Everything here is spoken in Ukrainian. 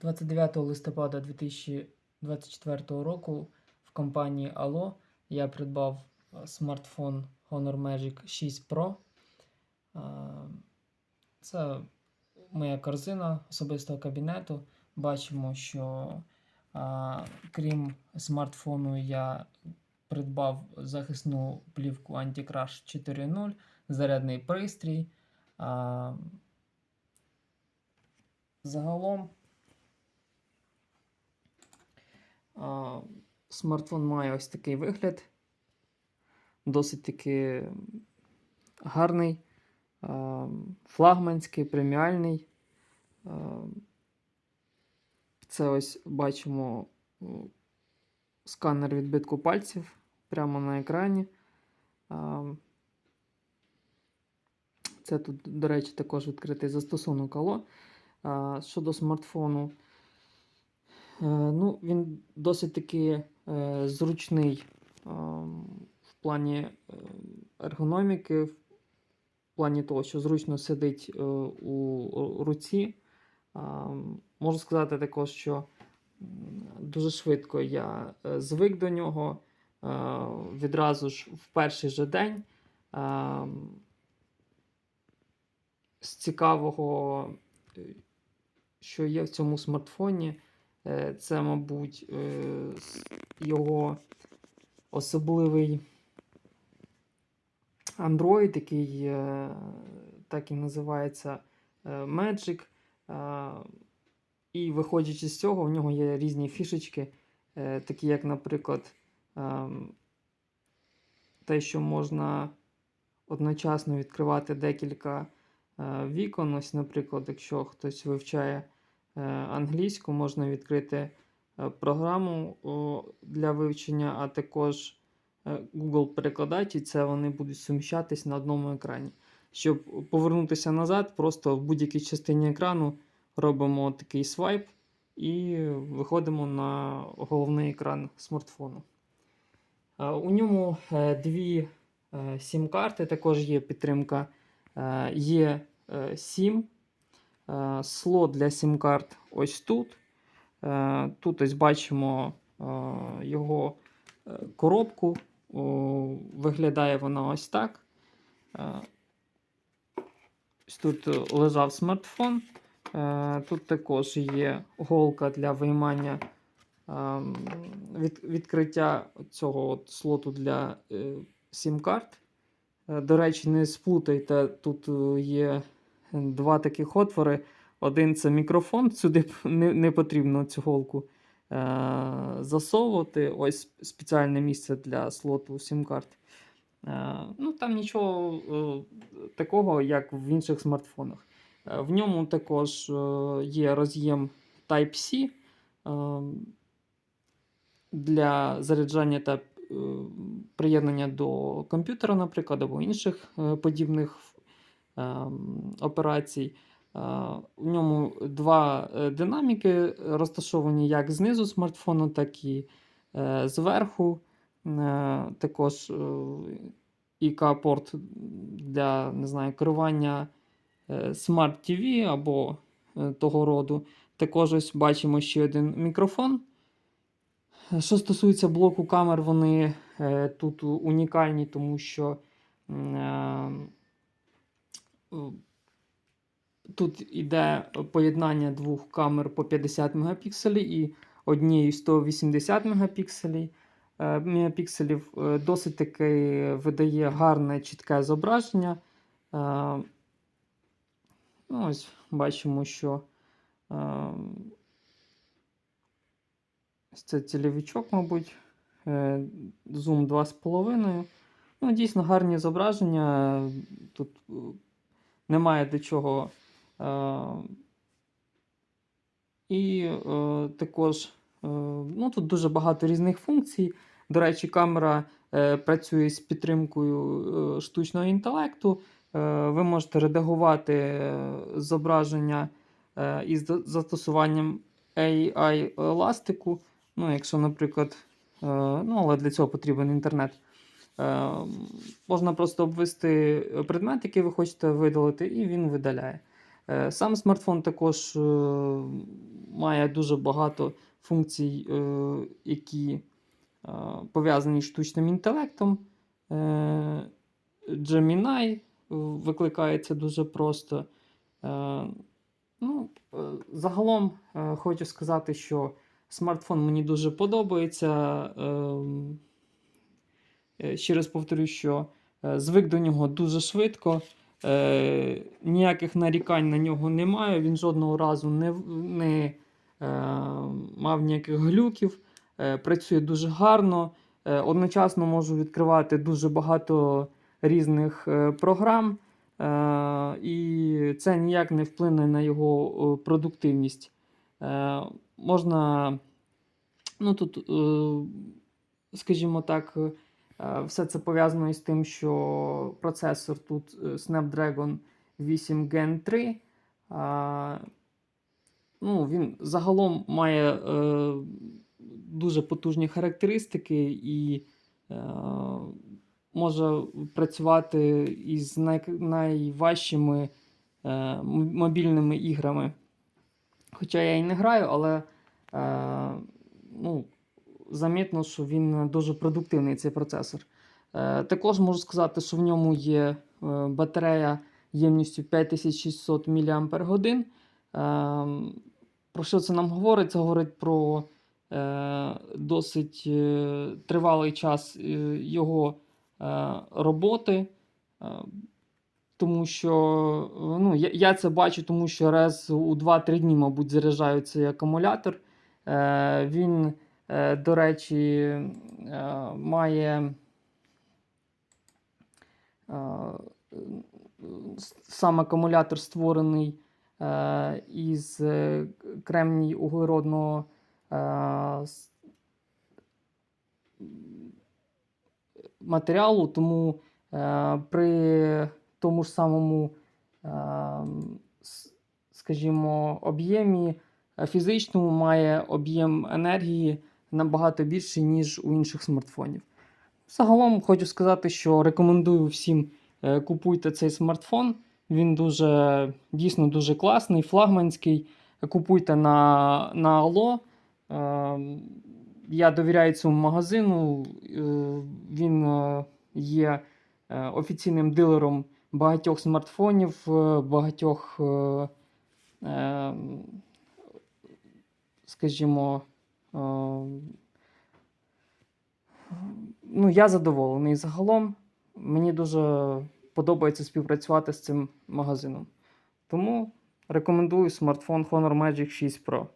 29 листопада 2024 року в компанії Allo я придбав е, смартфон Honor Magic 6 Pro. Е, Це моя корзина особистого кабінету. Бачимо, що крім смартфону, я придбав захисну плівку Anti-Crash 4.0, зарядний пристрій. Загалом а, смартфон має ось такий вигляд. Досить таки гарний, флагманський, преміальний. Це ось бачимо сканер відбитку пальців прямо на екрані. Це тут, до речі, також відкритий застосунок Allo. Щодо смартфону, ну, він досить таки е, зручний в плані е, ергономіки, в плані того, що зручно сидить е, у руці. Можу сказати також, що дуже швидко я е, звик до нього. е, Відразу ж в перший же день. З цікавого, е, що є в цьому смартфоні, е, це, мабуть, е, його особливий Android, який е, так і називається е, Magic. Е, І виходячи з цього, в нього є різні фішечки, е, такі як, наприклад, ем, те, що можна одночасно відкривати декілька е, вікон. Ось, наприклад, якщо хтось вивчає е, Е, англійську, можна відкрити е, програму для вивчення, а також е, Google перекладач, і це вони будуть суміщатись на одному екрані. Щоб повернутися назад, просто в будь-якій частині екрану робимо такий свайп і виходимо на головний екран смартфону. У ньому дві сім-карти, також є підтримка Є е Слот для сім-карт ось тут. Е, Тут ось бачимо е, його е, коробку. Виглядає вона ось так. Е, Ось тут е, лежав смартфон. Е, Тут також є голка для виймання від, відкриття цього от слоту для е, сім-карт. Е, До речі, не сплутайте, тут е, є два таких отвори. Один це мікрофон, сюди не, не потрібно цю голку е, засовувати. Ось спеціальне місце для слоту сім-карт. Е, ну, там нічого е, такого, як в інших смартфонах. Е, В ньому також е, є роз'єм Type-C е, для заряджання та е, приєднання до комп'ютера, наприклад, або інших е, подібних операцій. Е, В ньому два е, динаміки розташовані як знизу смартфону, так і е, зверху. Е, Також е, ІК-порт для не знаю, керування е, Smart TV або е, того роду. Також ось бачимо ще один мікрофон. Е, Що стосується блоку камер, вони е, тут унікальні, тому що е, е, тут іде поєднання двох камер по 50 мегапікселів і однієї 180 мегапікселів. е, мегапікселів. Е, Досить таки видає гарне чітке зображення. Е, Ну, ось бачимо, що е, це цілівічок, мабуть. Е, Зум 2,5. Ну, дійсно гарні зображення. Тут е, немає до чого. Е, і е, також е, ну, тут дуже багато різних функцій. До речі, камера працює з підтримкою штучного інтелекту. Ви можете редагувати зображення із застосуванням AI еластику. Ну, якщо, наприклад, ну, але для цього потрібен інтернет. Е, можна просто обвести предмет, який ви хочете видалити, і він видаляє. Е, Сам смартфон також е, має дуже багато функцій, які пов'язані з штучним інтелектом. Gemini викликається дуже просто. Ну, загалом хочу сказати, що смартфон мені дуже подобається. Е, Ще раз повторю, що е, звик до нього дуже швидко. Е, ніяких нарікань на нього немає. Він жодного разу не, не мав ніяких глюків. Працює дуже гарно. Одночасно можу відкривати дуже багато різних програм. І це ніяк не вплине на його продуктивність. Можна, ну тут, скажімо так, все це пов'язано із тим, що процесор тут е, Snapdragon 8 Gen 3. Ну, він загалом має е, дуже потужні характеристики і е, може працювати із най, найважчими е, мобільними іграми. Хоча я і не граю, але е, ну, замітно, що він дуже продуктивний цей процесор. Е, також можу сказати, що в ньому є е, батарея ємністю 5600 мАч. Е, про що це нам говорить? Це говорить про е, досить е, тривалий час е, його е, роботи. Е, тому що е, ну, я, це бачу, тому що раз у 2-3 дні, мабуть, заряджаю цей акумулятор. Е, він, е, до речі, е, має е, сам акумулятор створений е, із е, кремній углеродного е, матеріалу, тому е, при тому ж самому, е, скажімо, об'ємі е, фізичному має об'єм енергії набагато більший, ніж у інших смартфонів. Загалом хочу сказати, що рекомендую всім е, купуйте цей смартфон. Він дуже дійсно дуже класний, флагманський. Купуйте на, на Алло. Е, я довіряю цьому магазину. Е, він є офіційним дилером багатьох смартфонів, багатьох, скажімо, ну, я задоволений загалом. Мені дуже подобається співпрацювати з цим магазином. Тому рекомендую смартфон Honor Magic 6 Pro.